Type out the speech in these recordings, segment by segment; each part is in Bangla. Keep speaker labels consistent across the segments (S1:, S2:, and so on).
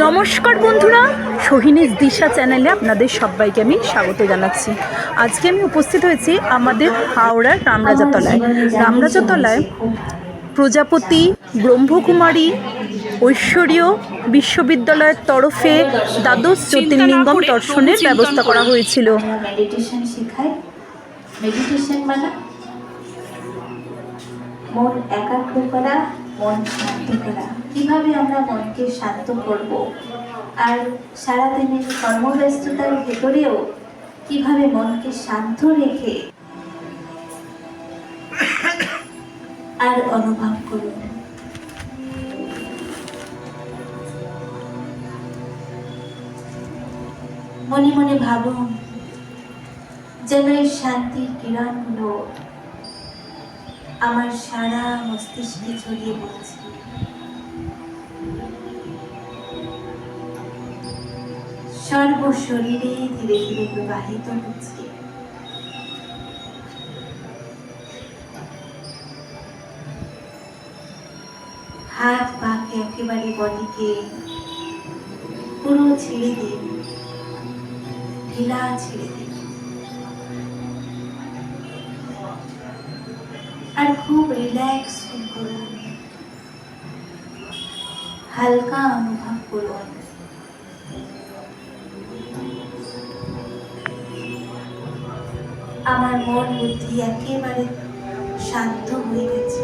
S1: নমস্কার বন্ধুরা সোহিনীজ দিশা চ্যানেলে আপনাদের সবাইকে আমি স্বাগত জানাচ্ছি। আজকে আমি উপস্থিত হয়েছি আমাদের হাওড়ার রামরাজাতলায় রামরাজাতলায় প্রজাপতি ব্রহ্মকুমারী ঐশ্বরীয় বিশ্ববিদ্যালয়ের তরফে দ্বাদশ জ্যোতির্লিঙ্গম দর্শনের ব্যবস্থা করা হয়েছিল।
S2: মেডিটেশন শেখায়। মেডিটেশন মানে মন একাগ্র করা মন শান্ত করা। কীভাবে আমরা মনকে শান্ত করব? আর সারাদিনের কর্মব্যস্ততার ভেতরেও কীভাবে মনকে শান্ত রেখে আর অনুভব করুন মনে মনে ভাবুন, যেন এই শান্তির কিরণগুলো আমার সারা মস্তিষ্কে ছড়িয়ে পড়ছে। সর্ব শরীরে ধীরে ধীরে প্রবাহিত হচ্ছে। হাত পাকে একেবারে বডিকে পুরো ছেড়ে দিন ঢিলা ছেড়ে দিন আর খুব রিল্যাক্স করুন। হালকা অনুভব করুন। আমার মন বুদ্ধি একেবারে শান্ত হয়ে গেছে।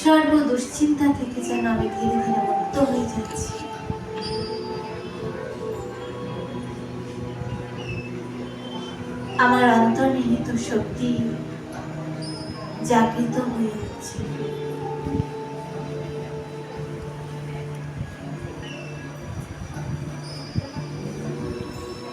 S2: সর্ব দুশ্চিন্তা থেকে যেন আমি ধীরে ধীরে মুক্ত হয়ে যাচ্ছি। আমার অন্তর্নিহিত শক্তি জাগৃত হয়ে উঠছে।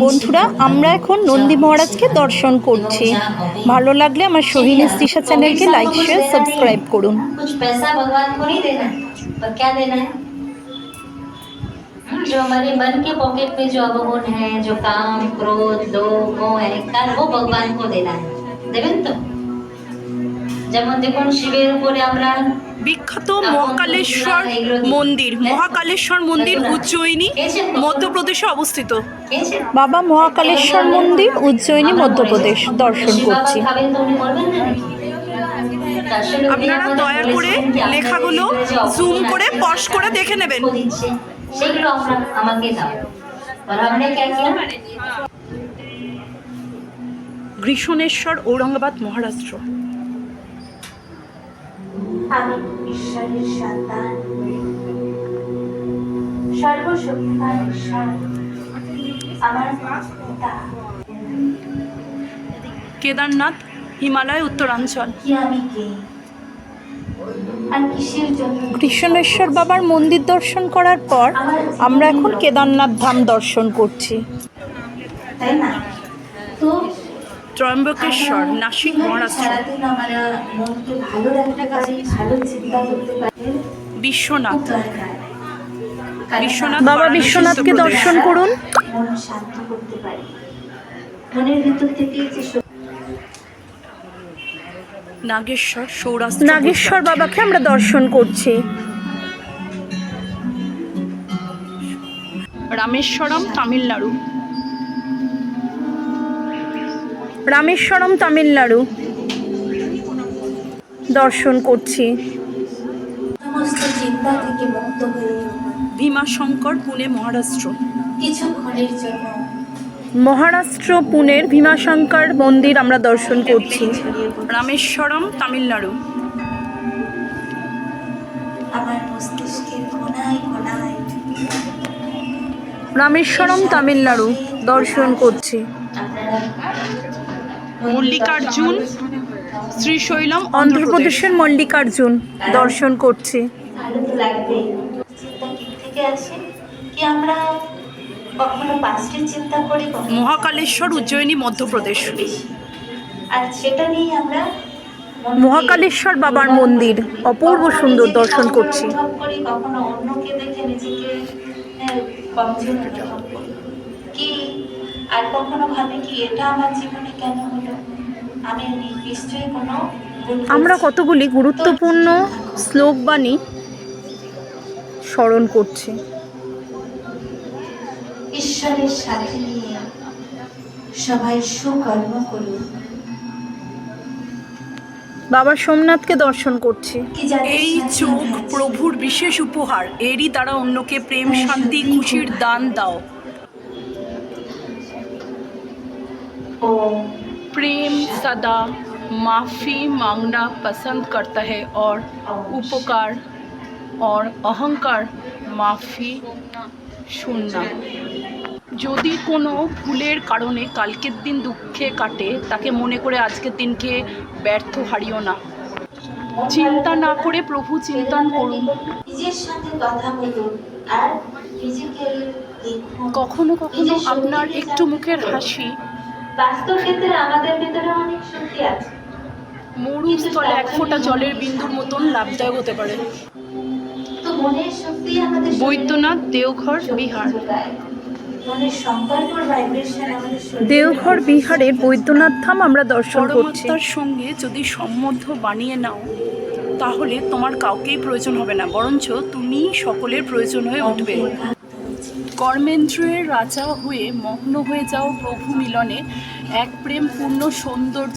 S1: বন্ধুরা আমরা এখন নন্দী মহারাজকে দর্শন করছি ভালো লাগলে আমার সোহিনী দিশা চ্যানেলকে লাইক শেয়ার সাবস্ক্রাইব করুন
S3: कुछ पैसा भगवान को नहीं देना है पर क्या देना है जो हमारे मन के पॉकेट में जो अवगुण है जो काम क्रोध लोभ मोह अहंकार वो भगवान को देना है দেবেন তো যেমন দেখুন শিবের উপরে আমরা
S1: বিখ্যাত মহাকালেশ্বর মন্দির মহাকালেশ্বর মন্দির উজ্জয়িনী মধ্যপ্রদেশে অবস্থিত। বাবা মহাকালেশ্বর মন্দির উজ্জয়িনী মধ্যপ্রদেশ দর্শন করছি। আপনারা দয়া করে লেখাগুলো জুম করে পশ করে দেখে নেবেন।
S3: সেগুলো আমাকে দাও।
S1: গ্রীষ্ণেশ্বর ঔরঙ্গাবাদ মহারাষ্ট্র।
S2: আমি ঈশ্বরের সন্তান। সর্বশক্তিমান ঈশ্বর আমার পিতা।
S1: কেদারনাথ হিমালয় উত্তরাঞ্চল। কৃষ্ণেশ্বর বাবার মন্দির দর্শন করার পর আমরা এখন কেদারনাথ ধাম দর্শন করছি।
S2: তাই না? তো
S1: ত্রয়ম্বকেশ্বর
S2: আমরা
S1: নাসিক মহারাষ্ট্র
S2: করতে পারি
S1: বিশ্বনাথ। বিশ্বনাথ বাবা বিশ্বনাথকে দর্শন করুন।
S2: শান্ত করতে পারি। মনের ভিতর থেকে যে
S1: নাগেশ্বর সৌরাষ্ট্র নাগেশ্বর বাবাকে আমরা দর্শন করছি। রামেশ্বরম তামিলনাড়ু। রামেশ্বরম তামিলনাড়ু। দর্শন করছি।
S2: সমস্ত চিন্তা থেকে মুক্ত হয়ে
S1: ভীমাশঙ্কর পুনে মহারাষ্ট্র।
S2: কিছুক্ষণের জন্য।
S1: মহারাষ্ট্র পুনের ভীমাশঙ্কর মন্দির আমরা দর্শন করছি। রামেশ্বরম তামিলনাড়ু।
S2: আমার মস্তিষ্কের কোনায় কোনায়
S1: রামেশ্বরম তামিলনাড়ু দর্শন করছি।
S2: আপনারা
S1: মল্লিকার্জুন শ্রীশৈলম অন্ধ্রপ্রদেশের মল্লিকার্জুন দর্শন করছি। মহাকালেশ্বর উজ্জয়িনী মধ্যপ্রদেশ।
S2: বেশি। আর সেটা নিয়ে আমরা মনকে
S1: মহাকালেশ্বর বাবার মন্দির অপূর্ব সুন্দর দর্শন করছি।
S2: কি আর কখনো ভাবি কি এটা আমার জীবনে কেন হলো আমি নিশ্চয়ই কোনো ভুল
S1: আমরা কতগুলি গুরুত্বপূর্ণ শ্লোক বাণী স্মরণ করছি।
S2: ঈশ্বরের সাথে নিয়ে সবাই সুকর্ম করুন।
S1: বাবা সোমনাথকে দর্শন করছি। এই চোখ প্রভুর বিশেষ উপহার এরই দ্বারা অন্যকে প্রেম শান্তি খুশির দান দাও।
S2: ও
S1: प्रेम सदा माफ़ी मांगना पसंद करता है और उपकार और अहंकार माफ़ी শুননা যদি কোনো ভুলের কারণে কালকের দিন দুঃখে কাটে তাকে মনে করে আজকের দিনকে ব্যর্থ হারিও না চিন্তা না করে প্রভু চিন্তন করুন
S2: নিজের সাথে কথা বলুন আর নিজেকে দেখুন
S1: কখনো কখনো আপনার একটু মুখের হাসি
S2: বাস্তব ক্ষেত্রে আমাদের ভিতরে অনেক শক্তি আছে।
S1: মরুস্থলে এক ফোঁটা জলের বিন্দুর মতন লাভদায়ক হতে পারে।
S2: তো মনের শক্তি আমাদের
S1: বৈদ্যনাথ দেওঘর বিহার। দেওঘর বিহারের বৈদ্যনাথ ধাম আমরা দর্শন করছি।
S4: সঙ্গে যদি সম্বন্ধ বানিয়ে নাও তাহলে তোমার কাউকেই প্রয়োজন হবে না বরঞ্চ তুমি সকলের প্রয়োজন হয়ে উঠবে। কর্মেন্দ্রের রাজা হয়ে মগ্ন হয়ে যাও প্রভু মিলনে। এক প্রেমপূর্ণ সৌন্দর্য